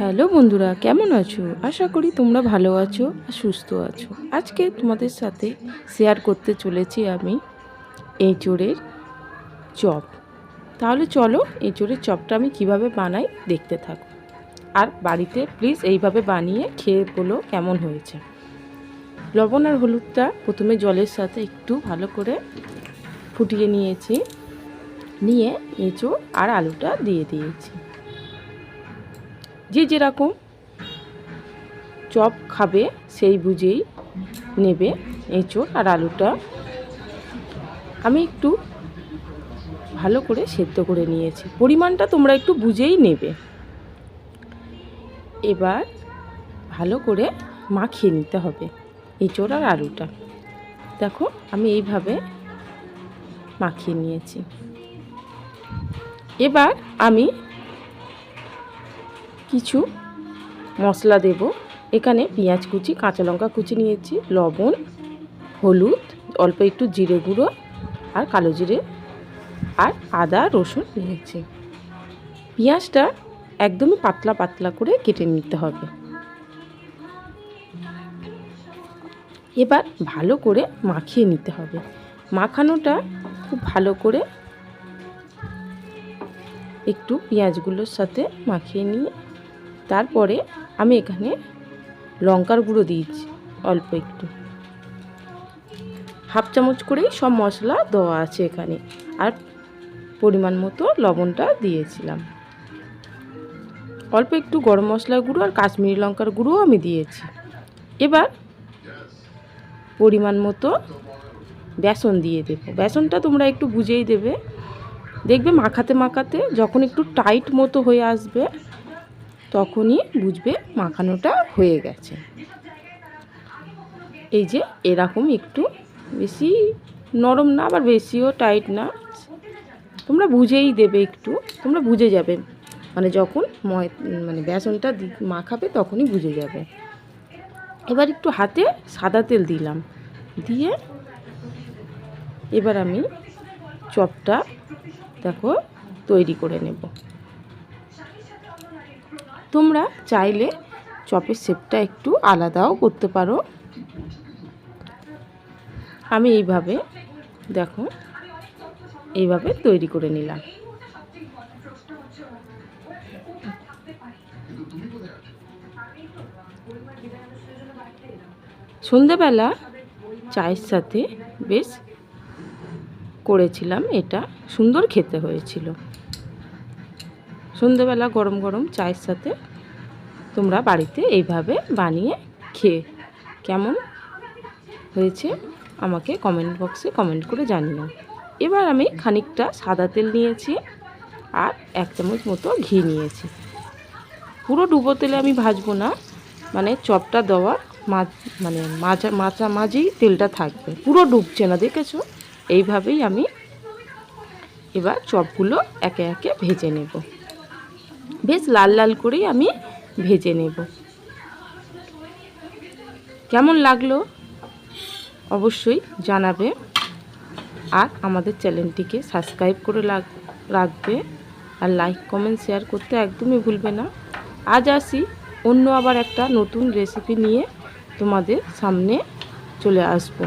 Hello বন্ধুরা, কেমন আছো? আশা করি তোমরা ভালো আছো আর সুস্থ আছো। আজকে তোমাদের সাথে শেয়ার করতে চলেছি আমি এঁচোড়ের চপ। তাহলে চলো এঁচোড়ের চপটা আমি কীভাবে বানাই দেখতে থাকো। আর বাড়িতে প্লিজ এইভাবে বানিয়ে খেয়ে বলো কেমন হয়েছে। লবণ আর হলুদটা প্রথমে জলের সাথে একটু ভালো করে ফুটিয়ে নিয়েছি। নিয়ে এঁচোড় আর আলুটা দিয়ে দিয়েছি। যে যেরকম চপ খাবে, সেই বুঝেই নেবে এঁচোড় আর আলুটা। আমি একটু ভালো করে সেদ্ধ করে নিয়েছি। পরিমাণটা তোমরা একটু বুঝেই নেবে। এবার ভালো করে মাখিয়ে নিতে হবে এঁচোড় আর আলুটা। দেখো, আমি এইভাবে মাখিয়ে নিয়েছি। এবার আমি কিছু মশলা দেব। এখানে পেঁয়াজ কুচি, কাঁচা লঙ্কা কুচি নিয়েছি, লবণ, হলুদ, অল্প একটু জিরে গুঁড়ো আর কালো জিরে আর আদা, রসুন নিয়েছি। পেঁয়াজটা একদমই পাতলা পাতলা করে কেটে নিতে হবে। এবার ভালো করে মাখিয়ে নিতে হবে। মাখানোটা খুব ভালো করে একটু পেঁয়াজগুলোর সাথে মাখিয়ে নিয়ে তারপরে আমি এখানে লঙ্কার গুঁড়ো দিয়েছি, অল্প একটু। হাফ চামচ করেই সব মশলা দেওয়া আছে এখানে। আর পরিমাণ মতো লবণটা দিয়েছিলাম। অল্প একটু গরম মশলার গুঁড়ো আর কাশ্মীরি লঙ্কার গুঁড়োও আমি দিয়েছি। এবার পরিমাণ মতো বেসন দিয়ে দেবো। বেসনটা তোমরা একটু বুঝেই দেবে। দেখবে মাখাতে মাখাতে যখন একটু টাইট মতো হয়ে আসবে তখনই বুঝবে মাখানোটা হয়ে গেছে। এই যে এরকম একটু বেশি নরম না, আবার বেশিও টাইট না। তোমরা বুঝেই দেবে একটু, তোমরা বুঝে যাবে। মানে যখন ময় মানে বেসনটা মাখাবে তখনই বুঝে যাবে। এবার একটু হাতে সাদা তেল দিলাম। দিয়ে এবার আমি চপটা দেখো তৈরি করে নেব। তোমরা চাইলে চপের শেপটা একটু আলাদাও করতে পারো। আমি এইভাবে, দেখো, এইভাবে তৈরি করে নিলাম। সন্ধেবেলা চায়ের সাথে বেশ করেছিলাম, এটা সুন্দর খেতে হয়েছিল। সন্ধেবেলা গরম গরম চায়ের সাথে তোমরা বাড়িতে এইভাবে বানিয়ে খেয়ে কেমন হয়েছে আমাকে কমেন্ট বক্সে কমেন্ট করে জানিও। এবার আমি খানিকটা সাদা তেল নিয়েছি আর এক চামচ মতো ঘি নিয়েছি। পুরো ডুবো তেলে আমি ভাজবো না মানে চপটা দেওয়া মাঝ মানে মাঝা মাঝামাঝি তেলটা থাকবে। পুরো ডুবছে না, দেখেছ? এইভাবেই আমি এবার চপগুলো একে একে ভেজে নেব। বেশ লাল লাল করেই আমি ভেজে নেব। কেমন লাগল? অবশ্যই জানাবে। আর আমাদের চ্যানেলটিকে সাবস্ক্রাইব করে রাখবে। আর লাইক, কমেন্ট, শেয়ার করতে একদমই ভুলবে না। আজ আসি অন্য আবার একটা নতুন রেসিপি নিয়ে তোমাদের সামনে চলে আসব।